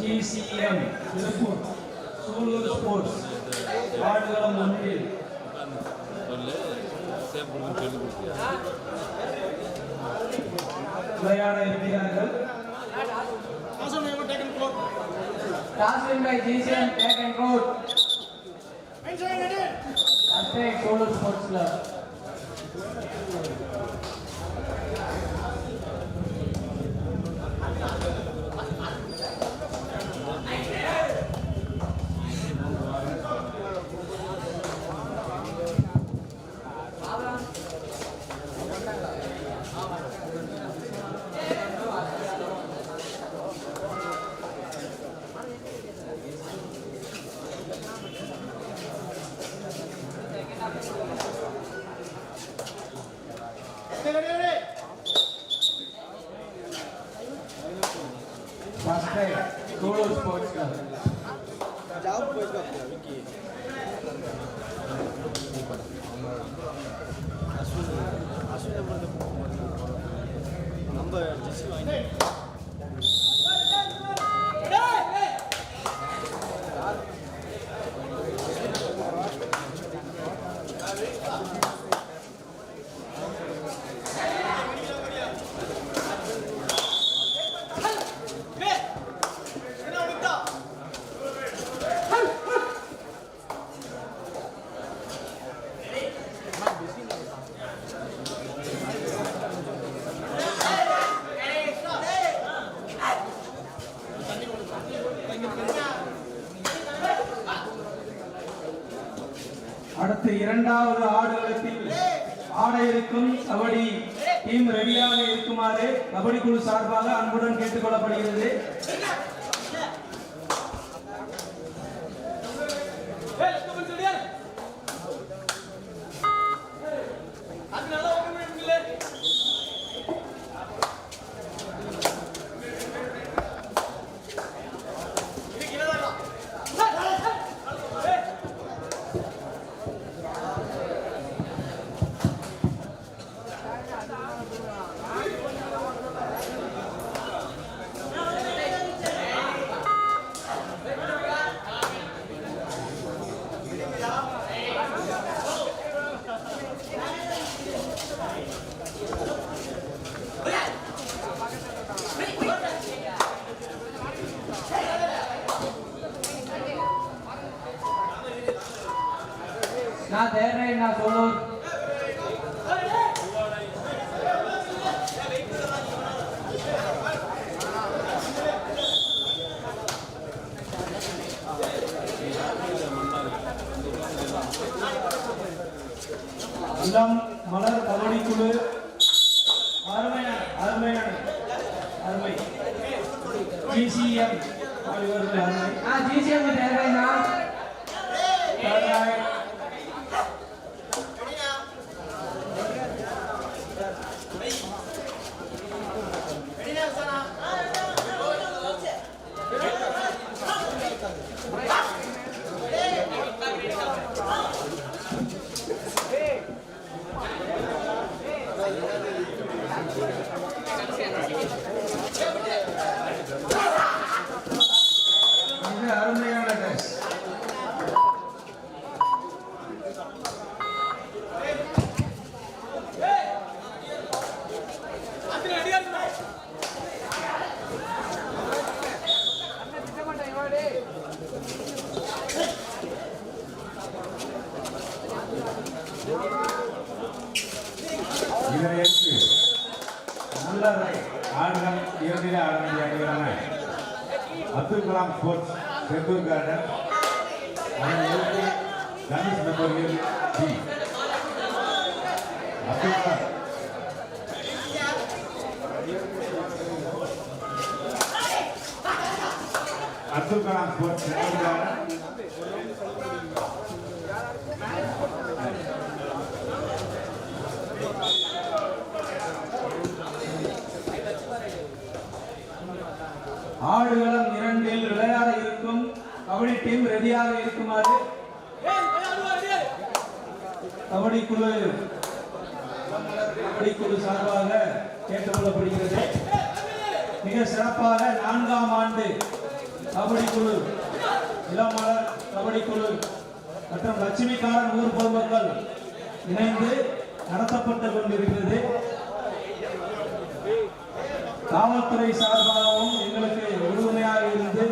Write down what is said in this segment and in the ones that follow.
ಜಿಸಿಎಂ Tiruppur ಸೂಲೂರು sports ಆಟಗಳ ಮಂದಿ ಪ್ರಯಾಣ ಎತ್ತಿನಾಗಲ್ ಟಾಸ್ವಿನ್ ಬೈ ಜಿಸಿಎಂ ಟ್ಯಾಕ್ ಅಂಡ್ ರೋಡ್ ಅಷ್ಟೇ Soluru sports club first time school sports కాదు அடுத்து இரண்டாவது ஆடுகளத்தில் ஆட இருக்கும் கபடி டீம் ரெடியாக இருக்குமாறு கபடி குழு சார்பாக அன்புடன் கேட்டுக்கொள்ளப்படுகிறது. அப்துல் கலாம் ஆடுகளம் இரண்டில் விளையாட இருக்கும். கபடி டீம் ரெடியாக இருக்குமாறு? கபடி குழு கபடி குழு சார்பாக கேட்டுக்கொள்ளப்படுகிறது. மிக சிறப்பாக நான்காம் ஆண்டு கபடி குழு இளமலர் கபடி குழு மற்றும் லட்சுமிக்காரன் ஊர் பொதுமக்கள் இணைந்து நடத்தப்பட்டு கொண்டிருக்கிறது. காவல்துறை சார்பாகவும் எங்களுக்கு உறுதுணையாக இருந்து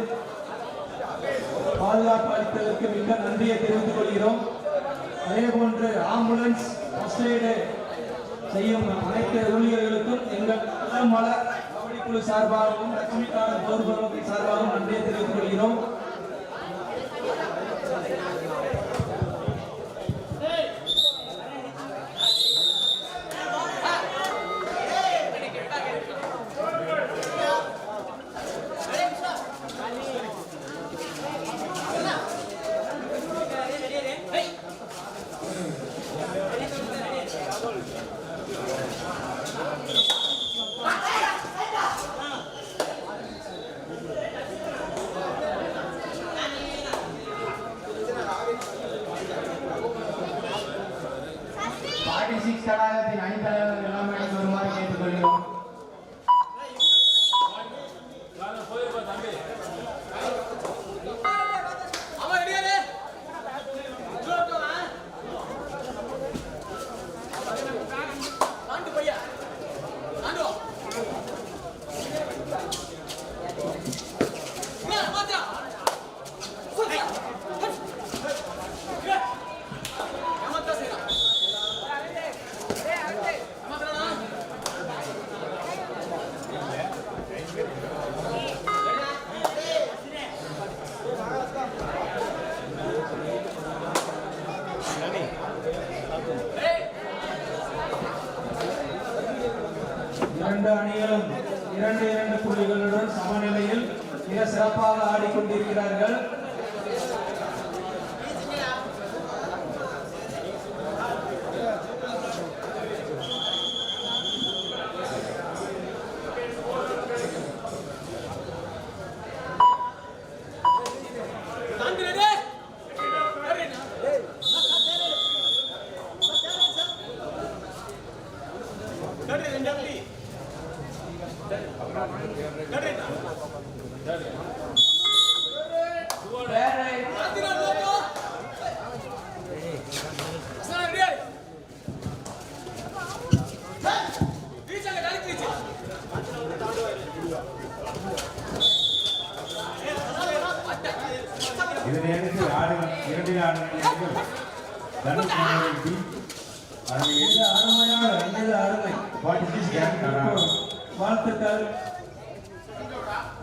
பாதுகாப்பு அளித்ததற்கு மிக நன்றியை தெரிவித்துக் கொள்கிறோம். அதே போன்று ஆம்புலன்ஸ் ஃபர்ஸ்ட் எய்டு செய்யும் அனைத்து ஊழியர்களுக்கும் எங்கள் மலர் குழு சார்பாகவும் லட்சுமிகாரன் போர் சார்பாகவும் நன்றியை தெரிவித்துக் கொள்கிறோம்.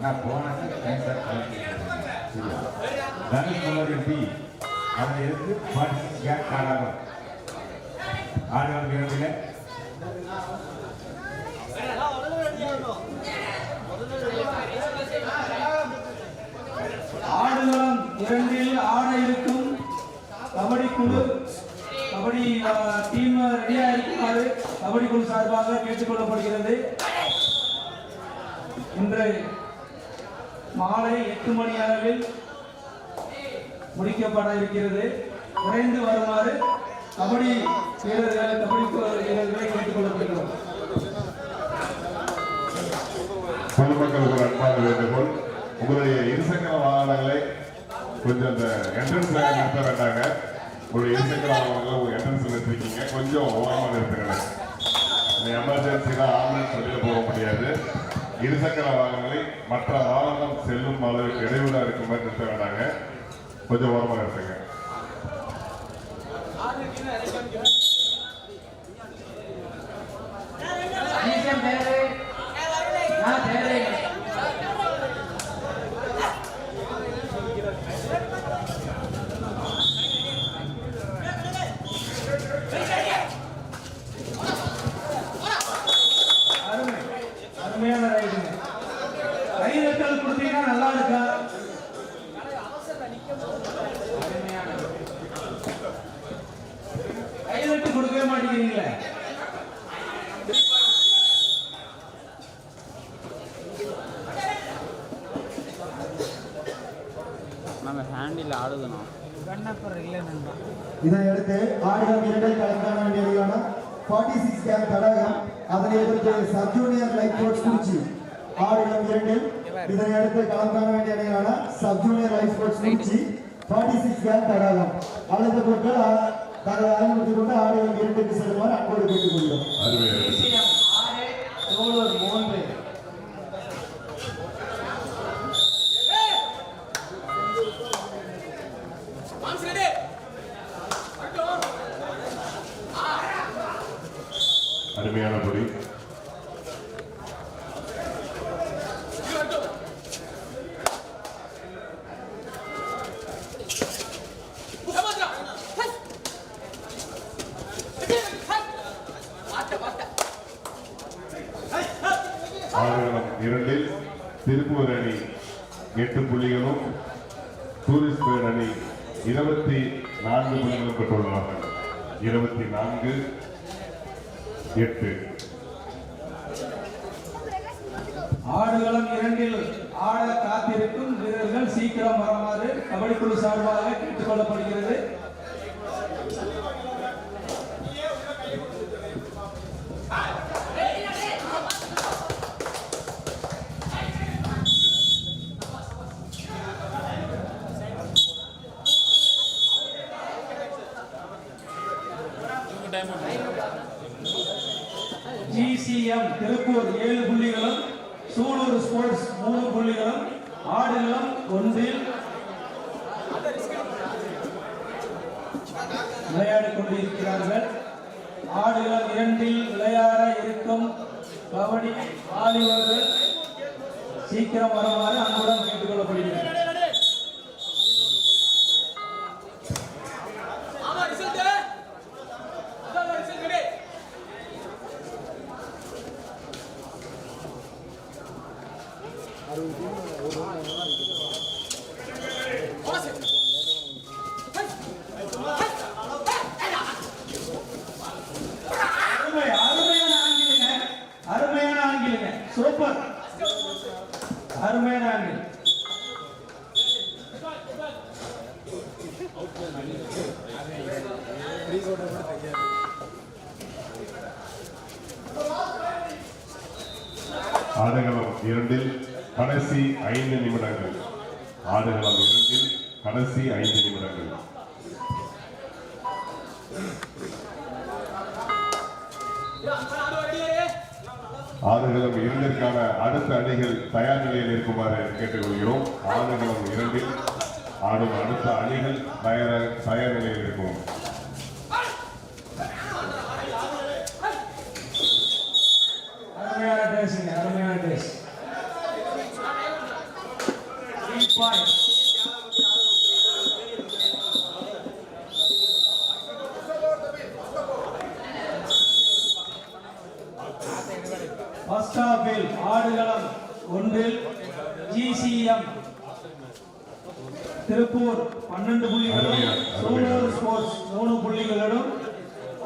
நான் போனேன் கேன்சர் தனுஷ் மாணவர்கள் டி அதை எடுத்து ஃபார்ட்டி சிக்ஸ் கேம் தராங்க இரண்டில் ஆடுகளம் இரண்டில் ஆட இருக்கும். கபடி குழு கபடி டீம் ரெடியா இருக்குமாறு கபடி குழு சார்பாக கேட்டுக்கொள்ளப்படுகிறது இன்று மாலை எட்டு மணி அளவில் முடிக்கப்பட இருக்கிறது. விரைந்து வருமாறு கபடி வீரர்கள் கபடி குழு வீரர்களை கேட்டுக்கொள்ளப்படுகிறோம் பொதுமக்களுக்கு ஒரு அன்பான வேண்டுகோள். உங்களுடைய இருசக்கர வாகனங்களை கொஞ்சம் அந்த என்ட்ரன்ஸ்ல நிறுத்த வேண்டாங்க. உங்களுடைய இருசக்கர வாகனங்களை உங்க என்ட்ரன்ஸ்ல நிறுத்திக்கிங்க. கொஞ்சம் ஓரமாக நிறுத்துங்க அந்த எமர்ஜென்சிலாம் ஆம்புலன்ஸ் வெளியில போக முடியாது. இருசக்கர வாகனங்களை மற்ற வாகனம் செல்லும் அளவுக்கு இடைவெளி இருக்கும் மாதிரி நிறுத்த வேண்டாங்க. கொஞ்சம் ஓரமாக நிறுத்துங்க ஜிசிஎம் பேரு நான் பேரு அருமை அருமையான ரைடுங்க கைதட்டல் கொடுத்தீங்கன்னா நல்லா இருக்கா கைதட்டு கொடுக்கவே மாட்டேங்கிறீங்களே நம்ம ஹேண்டில் ஆடுதுண்ணா. இதனையடுத்து ஆடுகளம் இரண்டில் கலக்கான வேண்டியவையான ஃபார்ட்டி சிக்ஸ் கேம் தடாகம் அதனை எதிர்த்து sub junior light coach Kurichi ஆடுகளம் இரண்டில் இதனை அடுத்து காண வேண்டிய அணிகளான sub junior life sports Trichy forty six gang Thadagam. அழைத்த பொருட்கள் தங்களை அறிமுகத்துக் கொண்டு ஆடுகளம் இரண்டுக்கு செல்லுமாறு அன்போடு கேட்டுக்கொள்கிறோம் மூன்று அருமையான பொடி ஆடுகளம் இரண்டில் திருப்பூர் அணி எட்டு புள்ளிகளும் டூரிஸ்ட் பேர் அணி இருபத்தி நான்கு புள்ளிகளும் பெற்றுள்ளார்கள் இருபத்தி நான்கு எட்டு. ஆடுகளம் இரண்டில் ஆட காத்திருக்கும் வீரர்கள் சீக்கிரம் வருமாறு கபடி குழு சார்பாக கேட்டுக்கொள்ளப்படுகிறது கொள்ளப்படுகிறது டைம் ஜிசிஎம் திருப்பூர் ஏழு புள்ளிகளும் சூலூர் ஸ்போர்ட்ஸ் மூணு புள்ளிகளும் ஆடுகளம் ஒன்றில் விளையாடிக் கொண்டிருக்கிறார்கள் ஆடுகளம் இரண்டில் விளையாட இருக்கும் கபடி வாலிபர்கள் சீக்கிரம் வருமாறு அன்புடன் கேட்டுக்கொள்ளப்படுகிறது அருமை அருமையான ஆங்கிலுங்க அருமையான ஆங்கிலுங்க சூப்பர் அருமையான ஆங்கில் ஆடுகளம் இரண்டில் கடைசி ஐந்து நிமிடங்கள். ஆடுகளம் இரண்டில் கடைசி ஐந்து நிமிடங்கள். ஆடுகளம் இரண்டிற்கான அடுத்த அணிகள் தயார் நிலையில் இருக்குமாறு கேட்டுக்கொள்கிறோம். ஆடுகளம் இரண்டில் ஆடும் அடுத்த அணிகள் தயார் தயார் நிலையில் இருக்கும் அருமையான ட்ரெஸ்ஸுங்க அருமையான ட்ரெஸ் த்ரீ பாயிண்ட் ஃபர்ஸ்ட் ஹாஃபில் ஆடுகளம் ஒன்றில் ஜிசிஎம் திருப்பூர் பன்னெண்டு புள்ளிகளும் அருமையா, அருமையா. சூலூர் ஸ்போர்ட்ஸ் மூணு புள்ளிகளுடன்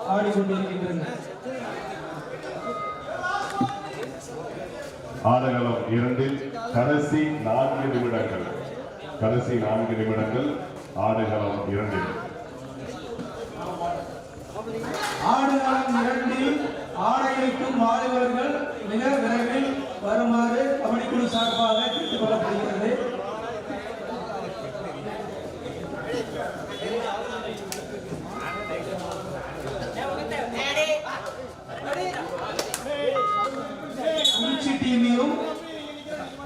ஆடிக்கொண்டிருக்கின்றன ஆடுகளம் இரண்டில் கடைசி நான்கு நிமிடங்கள். கடைசி நான்கு நிமிடங்கள் ஆடுகளம் இரண்டில். ஆடுகளம் இரண்டில் ஆட இருக்கும் வாலிபர்கள் மிக விரைவில் வருமாறு கபடி குழு சார்பாக கேட்டுக் கொள்ளப்படுகிறது குறிச்சி டீமையும்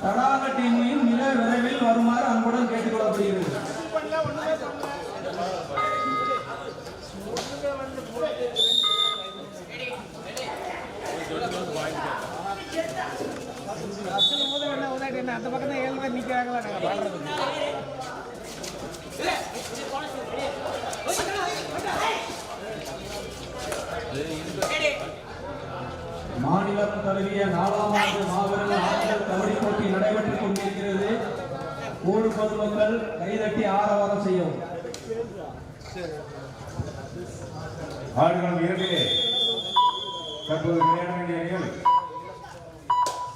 தடாக டீமையும் மிக விரைவில் வருமாறு அன்புடன் கேட்டுக்கொள்ளப்படுகிறது அந்த பக்கம் தான் ஏழு பேர் நிற்கிறாங்களா நாங்கள் பாடுறது மாநிலம் தழுவிய நாலாம் ஆண்டு மாபெரும் ஆட்கள் கபடி போட்டி நடைபெற்றுக் கொண்டிருக்கிறது. ஊர் பொதுமக்கள் கைதட்டி ஆரவாரம் செய்யவும் ஆடுகளம் இரண்டிலே தற்போது விளையாட வேண்டிய அணிகள்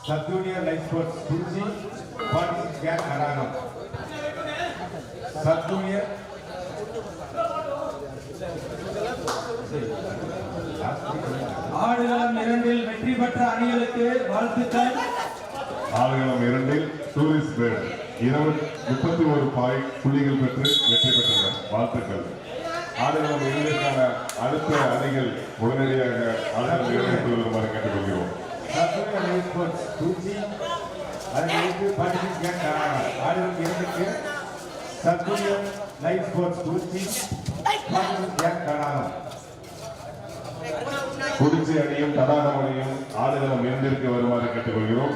sub junior life sports Trichy forty care gang sub junior ஆடுகளம் இரண்டில் வெற்றி பெற்ற அணிகளுக்கு வாழ்த்துக்கள். ஆடுகளம் இரண்டில் டூரிஸ்ட் பேர் இருபது முப்பத்தி ஒரு பாய் புள்ளிகள் பெற்று வெற்றி பெற்றனர். வாழ்த்துக்கள். ஆடுகளம் இரண்டிற்கான அடுத்த அணிகள் உடனடியாக ஆடுகளம் இரண்டிற்கு வருமாறு கேட்டுக்கொள்கிறோம். லைஃப் ஸ்போர்ட்ஸ் திருச்சி அதற்கு ஃபார்ட்டி சிக்ஸ் ஆடுகளம் இரண்டுக்கு சர்க்குலர் லைஃப் ஸ்போர்ட்ஸ் தூச்சி கடாரம் குறிச்சி அணியும் தடாகம் அணியும் ஆடுகளம் இரண்டிற்கு வருமாறு கேட்டுக்கொள்கிறோம்.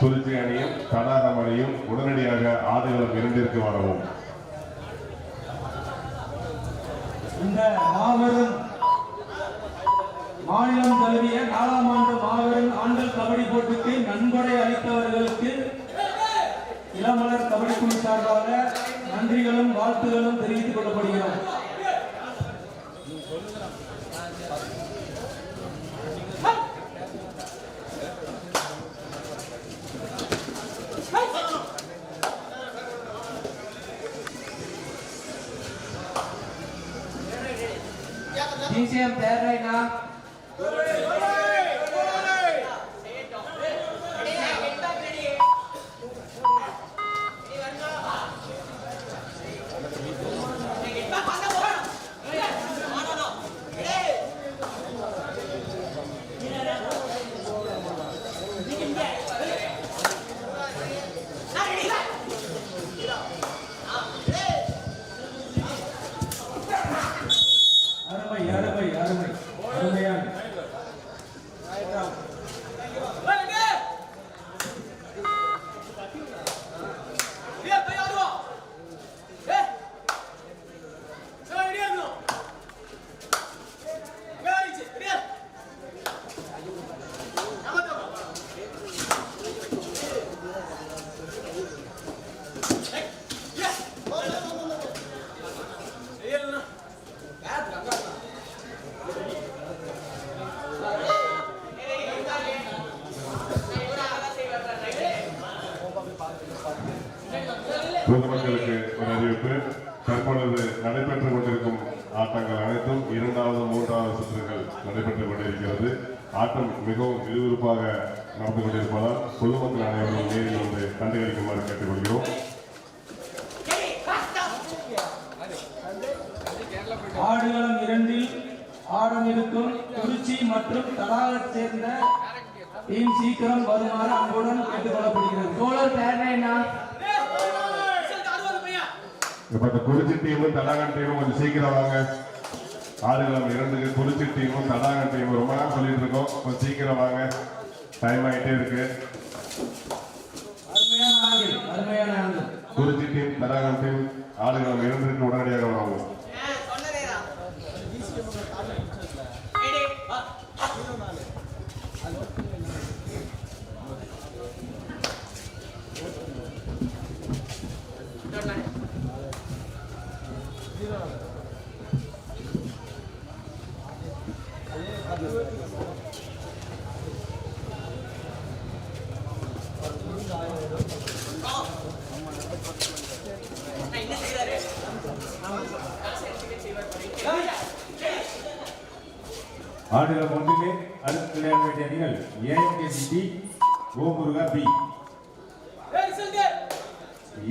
குறிச்சி அணியும் தடாகம் அணியும் உடனடியாக ஆடுகளம் இரண்டிற்கு வரவும் இந்த மாபெரும் மாநிலம் தழுவிய நாலாம் ஆண்டு மாபெரும் ஆண்கள் கபடி போட்டிக்கு நன்கொடை அளித்தவர்களுக்கு இளமலர் கபடி குழு சார்பாக நன்றிகளும் வாழ்த்துகளும் தெரிவித்துக் கொள்ளப்படுகிறோம். GCM there right now. இப்ப இந்த குறிச்சி டீமும் தடாகன் டீமும் கொஞ்சம் சீக்கிரம் வாங்க. ஆடுகளம் இரண்டுக்கு குறிச்சி டீமும் தடாகன் டீமும் ரொம்ப நேரம் சொல்லிட்டு இருக்கோம். கொஞ்சம் சீக்கிரம் வாங்க. டைம் ஆகிட்டே இருக்கு. குறிச்சி டீம் தடாகன் டீம் ஆடுகளம் இரண்டுக்கு உடனடியாக வரவும் ஆடுகளம் ஒன்றுமே அடுத்து விளையாட வேண்டிய அணிகள் ஏஎம்கேசி டி ஓமுருகா பி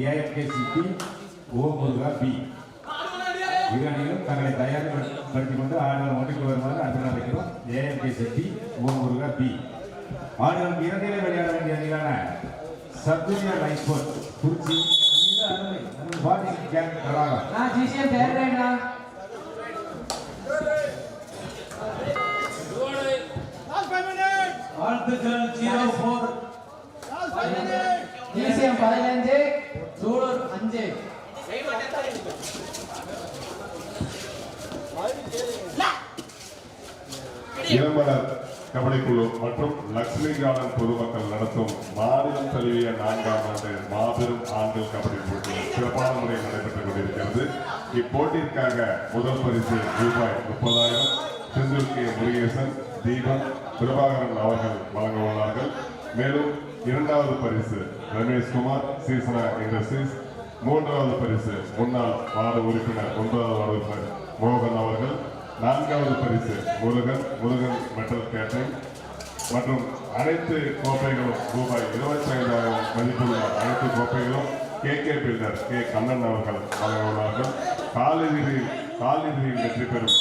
ஏஎம்கேசி டி ஓமுருகா பி இரு அணிகளும் தங்களை தயார்படுத்திக் கொண்டு ஆடுகளம் ஒன்றுக்கு வருமாறு அன்புடன் வைக்கிறோம் ஏஎம்கேசி டி ஓமுருகா பி ஆடுகளம் இரண்டிலே விளையாட வேண்டிய அணிகளான sub junior life sport Kurichi மிக அருமை வாழ்த்துக்கள் ஜீரோ போர் GCM பதினஞ்சு சூலூர் அஞ்சு. இளமலர் கபடிக்குழு மற்றும் லட்சுமி கார்டன் பொதுமக்கள் நடத்தும் மாநிலம் தழுவிய நான்காம் ஆண்டு மாபெரும் ஆண்கள் கபடி போட்டி சிறப்பான முறையில் நடைபெற்றுக் கொண்டிருக்கிறது. இப்போட்டிற்காக முதல் பரிசு ரூபாய் முப்பதாயிரம். செந்தில் கே முருகேசன் தீபன் பிரபாகரன் அவர்கள் வழங்க உள்ளார்கள் மேலும் இரண்டாவது பரிசு ரமேஷ்குமார் சீசனா இண்டஸ்ட்ரீஸ். மூன்றாவது பரிசு முன்னாள் வார்டு உறுப்பினர் ஒன்பதாவது வார்டு உறுப்பினர் மோகன் அவர்கள். நான்காவது பரிசு முருகன் முருகன் மெட்டல் கேட்டரிங் மற்றும் அனைத்து கோப்பைகளும் ரூபாய் இருபத்தி ஐந்தாயிரம் மதிப்புள்ள அனைத்து கோப்பைகளும் K K builder K Kannan அவர்கள் வழங்க உள்ளார்கள் காலிறுதியில் காலிறுதியில் வெற்றி பெறும்.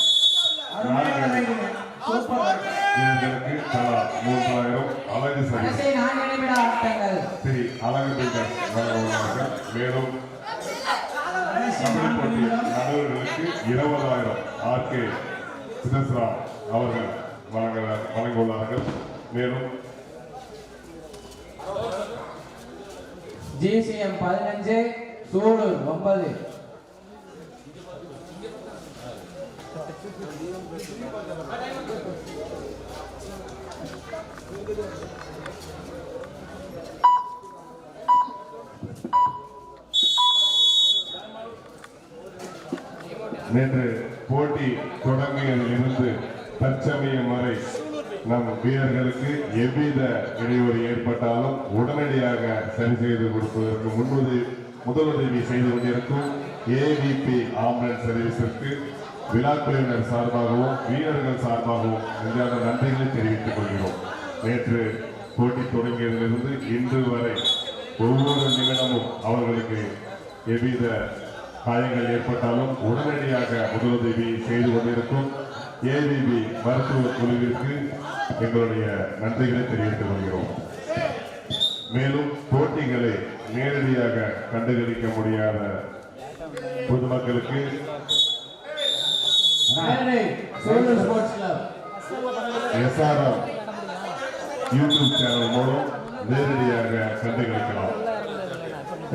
வீரர்களுக்கு தலா மூன்றாயிரம் அழகு சரி ஸ்ரீ அழகு பில்டர் மேலும் தமிழ் நான்கு நடுவர்களுக்கு இருபதாயிரம் ஆர்கே சிதஸ்ரா அவர்கள் வழங்க வழங்கியுள்ளார்கள் மேலும் ஜிசிஎம் பதினஞ்சு சூலூர் ஒன்பது Thank you. நேற்று போட்டி தொடங்கியதிலிருந்து தற்சமயம் வரை நம் வீரர்களுக்கு எவ்வித இடையூறு ஏற்பட்டாலும் உடனடியாக சரி செய்து கொடுப்பதற்கு முன்னுதவி முதலுதவி செய்து கொண்டிருக்கும் ஏவிபி ஆம்புலன்ஸ் சர்வீஸிற்கு விழாக்குழுவினர் சார்பாகவும் வீரர்கள் சார்பாகவும் நெஞ்சார்ந்த நன்றிகளை தெரிவித்துக் கொள்கிறோம். நேற்று போட்டி தொடங்கியதிலிருந்து இன்று வரை ஒவ்வொரு நிமிடமும் அவர்களுக்கு எவ்வித காயங்கள் ஏற்பட்டாலும் உடனடியாக முதலுதவி செய்து கொண்டிருக்கும் ஏவிபி மருத்துவ குழுவிற்கு எங்களுடைய நன்றிகளை தெரிவித்துக் கொள்கிறோம். மேலும் போட்டிகளை நேரடியாக கண்டுகளிக்க முடியாத பொதுமக்களுக்கு எஸ்ஆர்எம் யூடியூப் சேனல் மூலம் நேரடியாக கண்டுகளிக்கலாம்.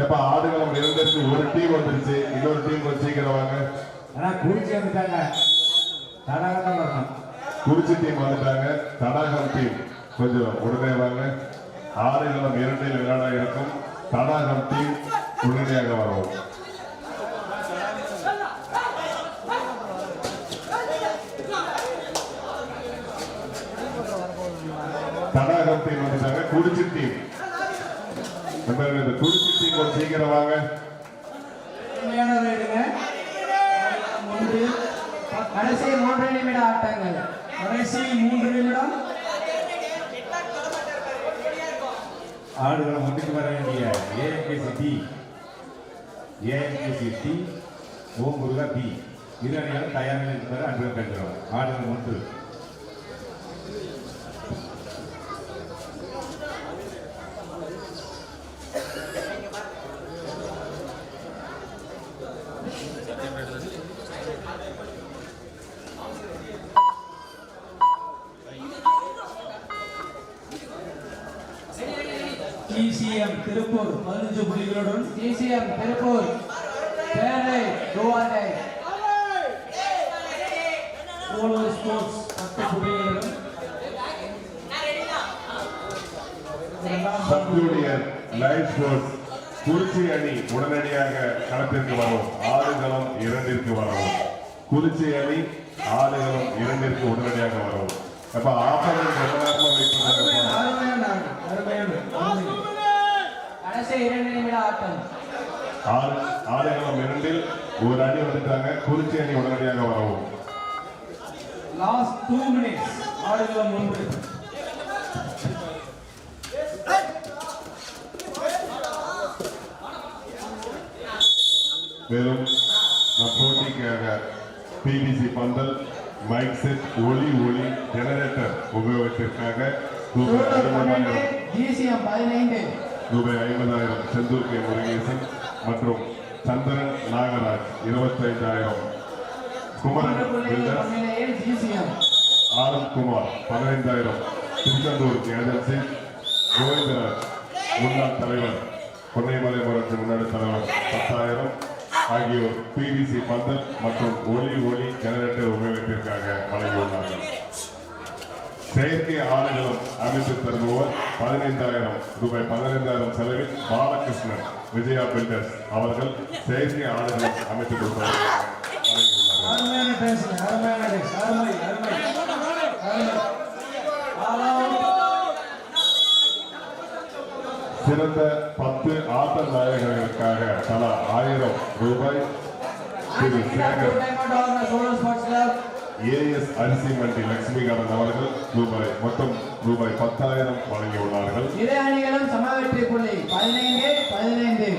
எப்ப ஆடுகளம் இருந்துச்சு ஒரு டீம் வந்துருச்சு. இன்னொரு டீம் கொஞ்சம் சீக்கிரம் வாங்க. ஆனா குறிச்சி வந்துட்டாங்க. தடாகத்தான் வரணும். குறிச்சி டீம் வந்துட்டாங்க. தடாகம் டீம் கொஞ்சம் உடனே வாங்க. ஆடுகளம் இரண்டில் விளையாட இருக்கும். தடாகம் டீம் உடனடியாக வரவும். தடாகம் டீம் வந்துட்டாங்க. குறிச்சி டீம் நண்பர்களே, இந்த குறிச்சி டீம் சீக்கிரம் வாங்க. கடைசி மூன்று நிமிட ஆட்டங்கள். கடைசி மூன்று நிமிடம். ஆடுகளை முன்னுக்கு வர வேண்டிய AMKC D AMKC D Om Muruga B இரு அணிகளும் தயாரில் இருப்பதை அன்புடன் கேட்கிறோம் ஆடுகள் ஒன்று டிசிஎம் திருப்பூர் பதினஞ்சு புள்ளிகளுடன் ஜிசிஎம் திருப்பூர் பேரை துவாண்டை போலோ ஸ்போர்ட்ஸ் பத்து ஸ்போர்ட்ஸ் குறிச்சி அணி உடனடியாக களத்திற்கு வரவும் ஆடுகளம் இரண்டிற்கு வரவும் குறிச்சி அணி ஆடுகளம் இரண்டிற்கு உடனடியாக வரவும் அப்ப ஆப்பரன் ரொம்ப நேரமா வெயிட் பண்ணுறாங்க ஆடுகளம் இரண்டில் ஒரு அணி வந்துட்டாங்க. குறிச்சி அணி உடனடியாக வரவும். லாஸ்ட் டூ மினிட்ஸ் ஆடுகளம் ஒன்று. மேலும் போட்டிக்காக பிவிசி பந்தல் மைக் செட் ஒளி ஒளி ஜெனரேட்டர் உபயோகத்திற்காக ரூபாய் ஐம்பதாயிரம் ரூபாய் ஐம்பதாயிரம் செந்தூர் கே முருகேசன் மற்றும் சந்திரன் நாகராஜ் இருபத்தைந்தாயிரம். குமரன் மூன்று புள்ளிகள் குமார் பதினைந்தாயிரம். திருச்செந்தூர் ஏஜென்சி கோவிந்தராஜ் முன்னாள் தலைவர். பொன்னைமலை மரத்து முன்னாள் தலைவர் பத்தாயிரம். ஆகியோர் பிவிசி பந்தல் மற்றும் ஒலி ஒளி ஜெனரேட்டர் உபயோகத்திற்காக வழங்கியுள்ளார்கள் செயற்கை ஆடுகளம் அமைத்து தருபவர் பதினைந்தாயிரம் ரூபாய் பதினைந்தாயிரம் செலவில் பாலகிருஷ்ணன் விஜயா பில்டர்ஸ் அவர்கள் செயற்கை ஆடுகளம் அமைத்து கொடுப்பதற்கு அருமையான அருமை அருமை. சிறந்த பத்து ஆட்ட நாயகர்களுக்காக தலா ஆயிரம் ரூபாய் திரு சேகர் ஏஎஸ் அரிசி மண்டி லட்சுமிகாரன் அவர்கள் ரூபாய் மொத்தம் ரூபாய் பத்தாயிரம் வழங்கியுள்ளார்கள். இரு அணிகளும் சம வெற்றி புள்ளி. பதினைந்து பதினைந்து.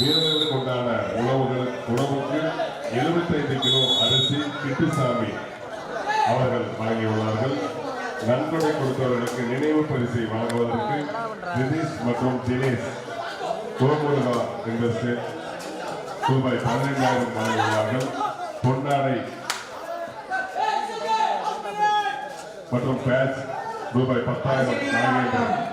வீரர்களுக்கு உண்டான உணவுகள் உணவுக்கு 75 கிலோ அரிசி கிட்டுசாமி அவர்கள் வழங்கியுள்ளார்கள். நன்கொடை கொடுத்தவர்களுக்கு நினைவு பரிசை வழங்குவதற்கு தினேஷ் மற்றும் தினேஷ் கோமுருகா இன்வெஸ்ட் ரூபாய் பதினைந்தாயிரம் வழங்கியுள்ளார்கள். பொன்னாடை மற்றும் பேட்ச் ரூபாய் பத்தாயிரம் வழங்கியுள்ளார்கள்.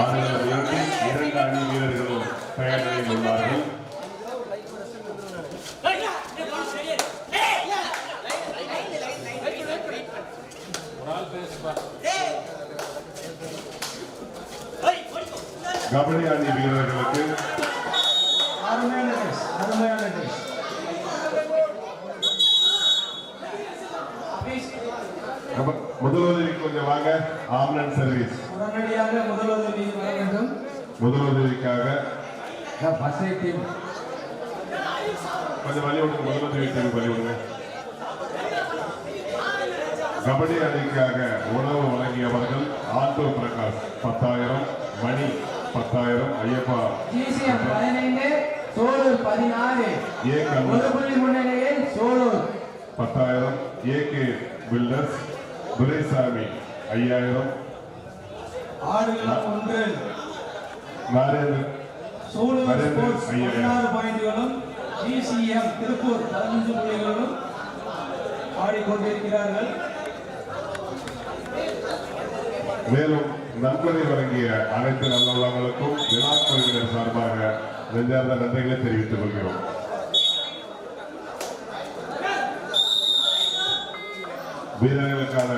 ஆடுகளம் ஒன்று இரண்டு அணி வீரர்களும் உள்ளார்கள். கபடி அணி வீரர்களுக்கு அருமையான டெஸ்ட் அருமையான டெஸ்ட் கப- முதலுதவி கொஞ்சம் வாங்க ஆம்புலன்ஸ் சர்வீஸ் உடனடியாக முதலுதவி வர வேண்டும் முதலுதவிக்காக ஃபர்ஸ்ட் எய்ட் டீம் கொஞ்சம் வழி விடுங்க முதலுதவி டீம் வழி விடுங்க. கபடி அணிக்காக உணவு வழங்கியவர்கள் ஆண்டோ பிரகாஷ் பத்தாயிரம் மணி பத்தாயிரம் ஐயப்பா. பதினைந்து சோலூர் பதினாறு. ஏ ஒரு புள்ளி முன்னிலையில் சோலூர். பத்தாயிரம் ஏகே பில்டர்ஸ் துரைசாமி ஐயாயிரம். ஆடுகளம் ஒன்று. நாரேந்திர நரேந்திர ஸ்போர்ட்ஸ். பதினாறு பாயிண்ட்களும் ஜிசிஎம் திருப்பூர் பதினஞ்சு புள்ளிகளும் ஆடிக்கொண்டிருக்கிறார்கள் மேலும் நன்கொடை வழங்கிய அனைத்து நல்லவர்களுக்கும் விழா குழுவினர் சார்பாக நெஞ்சார்ந்த நன்றிகளை தெரிவித்துக் கொள்கிறோம் வீரர்களுக்கான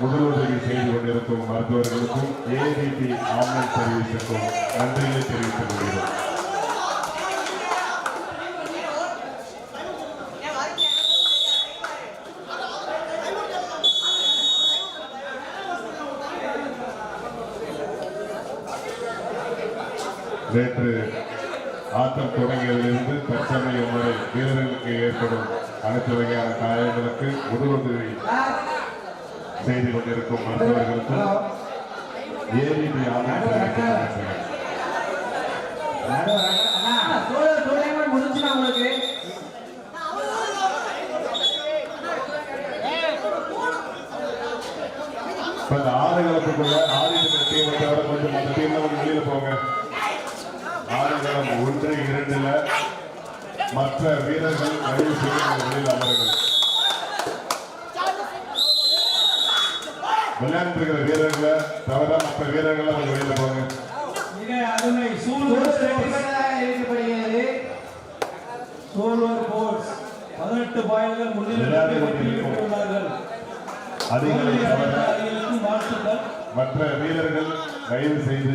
முதலுதவி செய்து கொண்டிருக்கும் மருத்துவர்களுக்கும் ஏடிபி ஆம்புலன்ஸ் சர்வீஸுக்கும் நன்றியை தெரிவித்துக் கொள்கிறோம். நேற்று ஆட்டம் தொடங்கியதிலிருந்து தற்சமயம் வரை வீரர்களுக்கு ஏற்படும் அனைத்து வகையான காயங்களுக்கு முதலுதவி செய்து கொண்டிருக்கும் மருத்துவர்களுக்கும் ஏடிபி முடிஞ்சுனா உங்களுக்கு இப்ப இந்த ஆறு கலப்புக்குள்ள ஆதித்த தவிர கொஞ்சம் மற்ற டீம்ல கொஞ்சம் வெளியில போங்க. ஆடுகளம் ஒன்று இரண்டுல மற்ற வீரர்கள் தயவு செய்ய கொஞ்சம் வெளியில் அமருங்கள். விளையாண்டுருக்கிற வீரர்களை தவிர மற்ற வீரர்கள் கொஞ்சம் வெளியில போங்க. அறிவிக்கப்படுகிறது சூலூர் போர்ட்ஸ் பதினெட்டு பாயில்கள் முன்னிலையில் அணிகளுக்கும் வாழ்த்துக்கள் மற்ற வீரர்கள் தயவு செய்து